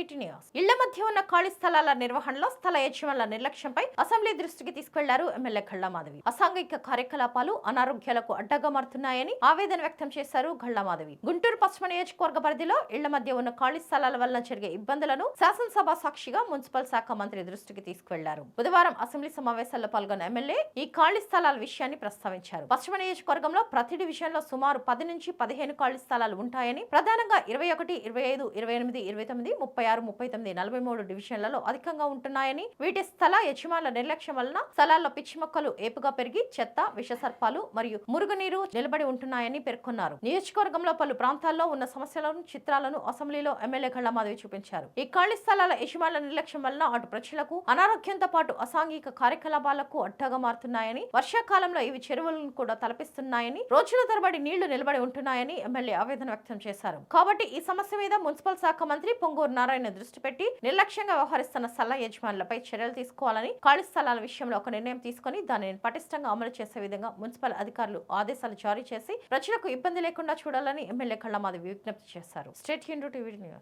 TV news ఇళ్ళ మధ్య ఉన్న ఖాళీ స్థలాల నిర్వహణలో స్థల యజమానుల నిర్లక్ష్యంపై అసెంబ్లీ దృష్టికి తీసుకెళ్ళారు ఎమ్మెల్యే మాధవి అసాంఘిక కార్యకలాపాలు అనారోగ్యాలకు అడ్డగా మారుతున్నాయని ఆవేదన వ్యక్తం చేశారు మాధవి గుంటూరు పశ్చిమ నియోజకవర్గ పరిధిలో ఇళ్ళ మధ్య ఉన్న ఖాళీ స్థలాల వల్ల జరిగే ఇబ్బందులను శాసనసభ సాక్షిగా మున్సిపల్ శాఖ మంత్రి దృష్టికి తీసుకెళ్ళారు. బుధవారం అసెంబ్లీ సమావేశాల్లో పాల్గొన్న ఎమ్మెల్యే ఈ ఖాళీ స్థలాల విషయాన్ని ప్రస్తావించారు. పశ్చిమ నియోజకవర్గంలో ప్రతి డివిజన్లో సుమారు పది నుంచి పదిహేను ఖాళీ స్థలాలు ఉంటాయని ప్రధానంగా ఇరవై ఒకటి ఇరవై ఐదు ఇరవై ఎనిమిది ఇరవై తొమ్మిది ముప్పై ఆరు ముప్పై తొమ్మిది నలభై మూడు డివిజన్లలో అధికంగా ఉంటున్నాయని వీటి స్థల యజమానుల నిర్లక్ష్యం వలన స్థలాల్లో పిచ్చి మొక్కలు ఏపుగా పెరిగి చెత్త విషసర్పాలు మరియు మురుగునీరు నిలబడి ఉంటున్నాయని పేర్కొన్నారు. నియోజకవర్గంలో పలు ప్రాంతాల్లో ఉన్న సమస్యలను చిత్రాలను అసెంబ్లీలో ఎమ్మెల్యే కళ్ళమాధవి చూపించారు. ఈ ఖాళీ స్థలాల యజమానుల నిర్లక్ష్యం వలన అటు ప్రజలకు అనారోగ్యంతో పాటు అసాంఘిక కార్యకలాపాలకు అడ్డగా మారుతున్నాయని వర్షాకాలంలో ఇవి చెరువులను కూడా తలపిస్తున్నాయని రోజుల తరబడి నీళ్ళు నిలబడి ఉంటున్నాయని ఎమ్మెల్యే ఆవేదన వ్యక్తం చేశారు. కాబట్టి ఈ సమస్య మీద మున్సిపల్ శాఖ మంత్రి పొంగూరు నారాయణ దృష్టి పెట్టి నిర్లక్ష్యంగా వ్యవహరిస్తున్న స్థల యజమానులపై చర్యలు తీసుకోవాలని ఖాళీ స్థలాల విషయంలో ఒక నిర్ణయం తీసుకుని దానిని పటిష్టంగా అమలు చేసే విధంగా మున్సిపల్ అధికారులు ఆదేశాలు జారీ చేసి ప్రజలకు ఇబ్బంది లేకుండా చూడాలని ఎమ్మెల్యే కళ్ళమాది విజ్ఞప్తి చేశారు. State Hindu TV news.